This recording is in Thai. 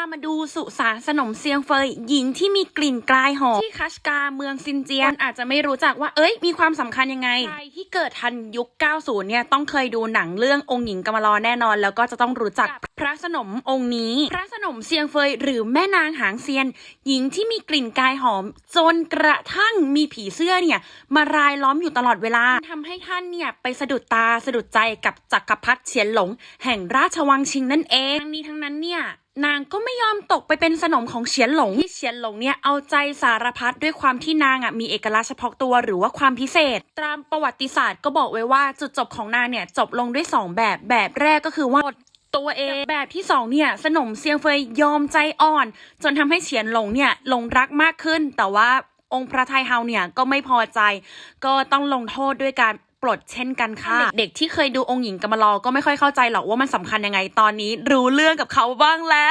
ามาดูสุสานสนมเซียงเฟยหญิงที่มีกลิ่นกลายหอมที่คัชกาเมืองซินเจียนอาจจะไม่รู้จักว่าเอ้ยมีความสำคัญยังไง ใครที่เกิดทันยุค 90 เนี่ยต้องเคยดูหนังเรื่ององค์หญิงกำมะลอแน่นอน แล้วก็จะต้องรู้จักพระสนมองค์นี้ พระสนมเซียงเฟยหรือแม่นางหางเซียน หญิงที่มีกลิ่นกายหอม จนกระทั่งมีผีเสื้อเนี่ยมารายล้อมอยู่ตลอดเวลาทำให้ท่านเนี่ยไปสะดุดตาสะดุดใจกับจักรพรรดิเฉียนหลง แห่งราชวังชิงนั่นเองทั้งนี้ทั้งนั้นเนี่ย นางก็ไม่ยอมตกไปเป็นสนมของเฉียนหลงที่เฉียนหลงเนี่ยเอาใจสารพัดด้วยความที่นางอะมีเอกลักษณ์เฉพาะตัวหรือว่าความพิเศษ ตามประวัติศาสตร์ก็บอกไว้ว่าจุดจบของนางเนี่ยจบลงด้วยสองแบบแบบแรกก็คือว่าตัวเองแบบที่สองเนี่ยสนมเซียงเฟยยอมใจอ่อน จนทำให้เฉียนหลงเนี่ยหลงรักมากขึ้น แต่ว่าองค์พระไทยเฮาเนี่ยก็ไม่พอใจ ก็ต้องลงโทษด้วยการ ปลดเช่นกันค่ะ เด็กๆที่เคยดูองค์หญิงกำมะลอก็ไม่ค่อยเข้าใจหรอกว่ามันสำคัญยังไงตอนนี้ รู้เรื่องกับเขาบ้างแล้ว